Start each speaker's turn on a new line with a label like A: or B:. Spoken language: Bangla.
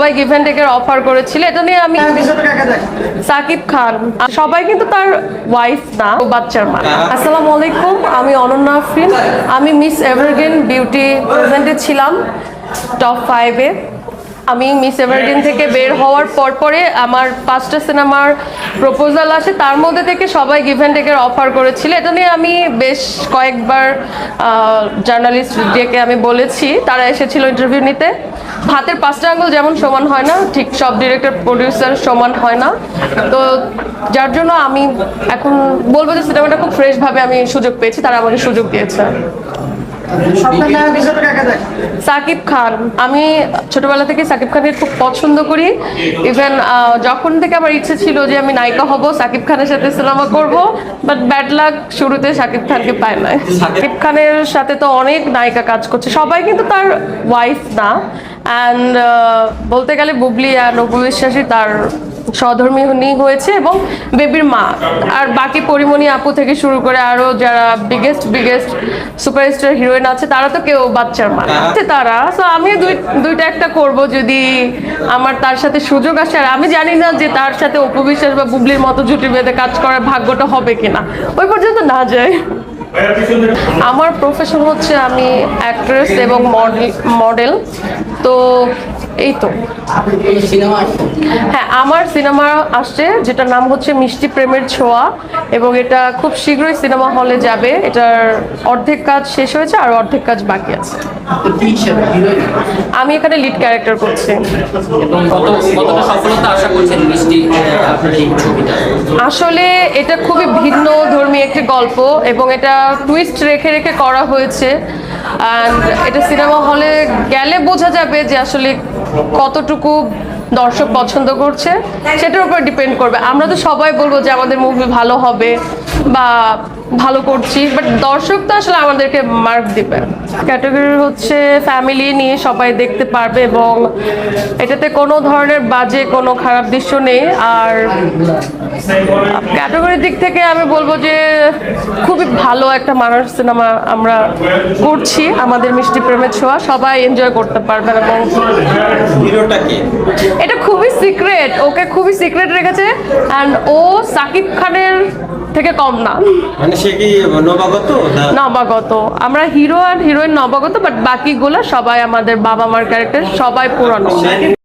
A: সবাই গিভ অ্যান্ড টেকের অফার করেছিল। এটা নিয়ে আমি সাকিব খান। সবাই কিন্তু তার ওয়াইফ না ও বাচ্চার মা। আসসালামু আলাইকুম আমি অনন্যা আফরিন। আমি মিস এভারগ্রিন বিউটি প্রেজেন্টে ছিলাম টপ ফাইভে আমি মিস এভারগ্রিন থেকে বের হওয়ার পর পরে আমার পাঁচটা সিনেমার প্রপোজাল আসে। তার মধ্যে থেকে সবাই গিভ অ্যান্ড টেকের অফার করেছিল। এটা নিয়ে আমি বেশ কয়েকবার জার্নালিস্ট ডেকে আমি বলেছি। তারা এসেছিল ইন্টারভিউ নিতে। হাতের পাঁচটা আঙ্গুল যেমন সমান হয় না, ঠিক সব ডিরেক্টর প্রডিউসার সমান হয় না। তো যার জন্য আমি এখন বলব যে সিনেমাটা খুব ফ্রেশভাবে আমি সুযোগ পেয়েছি। তারা আমাকে সুযোগ দিয়েছে। সাকিব খান। আমি ছোটবেলা থেকে সাকিব খানকে খুব পছন্দ করি। ইভেন যখন থেকে আমার ইচ্ছে ছিল যে আমি নায়িকা হব, সাকিব খানের সাথে সিনেমা করব বাট ব্যাড লাক শুরুতে সাকিব খানকে পায় নাই। সাকিব খানের সাথে তো অনেক নায়িকা কাজ করছে। সবাই কিন্তু তার ওয়াইফ না। অ্যান্ড বলতে গেলে বুবলি আর নবু বিশ্বাসী তার সহধর্মিনী হয়েছে এবং বেবির মা। আর বাকি পরিমণি আপু থেকে শুরু করে আরও যারা বিগেস্ট বিগেস্ট সুপারস্টার হিরোইন আছে তারা তো কেউ বাচ্চার মা। আছে তারা। তো আমি দুই দুইটা একটা করব যদি আমার তার সাথে সুযোগ আসে। আর আমি জানি না যে তার সাথে অপবিশ্বাস বা বুবলির মতো জুটি বেঁধে কাজ করার ভাগ্যটা হবে কিনা। ওই পর্যন্ত না যায়। আমার প্রফেশন হচ্ছে আমি অ্যাক্ট্রেস এবং মডেল মডেল তো এই তো। হ্যাঁ আমার সিনেমা আসছে যেটার নাম হচ্ছে মিষ্টি প্রেমের ছোঁয়া এবং এটা খুব শীঘ্রই সিনেমা হলে যাবে। এটার অর্ধেক কাজ শেষ হয়েছে আর অর্ধেক কাজ বাকি আছে। আমি এখানে লিড ক্যারেক্টার করছি। আসলে এটা খুবই ভিন্ন ধর্মী একটি গল্প এবং এটা টুইস্ট রেখে রেখে করা হয়েছে। অ্যান্ড এটা সিনেমা হলে গেলে বোঝা যাবে যে আসলে কতটুকু দর্শক পছন্দ করছে। সেটার উপর ডিপেন্ড করবে। আমরা তো সবাই বলব যে আমাদের মুভি ভালো হবে বা ভালো করছি বাট দর্শক তো আসলে আমাদেরকে মার্ক দিবে। ক্যাটাগরি হচ্ছে ফ্যামিলি নিয়ে সবাই দেখতে পারবে এবং এটাতে কোনো ধরনের বাজে কোনো খারাপ দৃশ্য নেই। আর ক্যাটাগরির দিক থেকে আমি বলব যে খুবই ভালো একটা মানুষ সিনেমা আমরা করছি আমাদের মিষ্টি প্রেমের ছোঁয়া। সবাই এনজয় করতে পারবেন এবং এটা খুবই সিক্রেট ওকে খুবই সিক্রেট রেখেছে। অ্যান্ড ও সাকিব খানের থেকে কম না।
B: মানে সে কি নবাগত? না?
A: নবাগত। আমরা হিরো আর হিরোইন নবাগত বাট বাকিগুলো সবাই আমাদের বাবা মার ক্যারেক্টার সবাই পুরানো।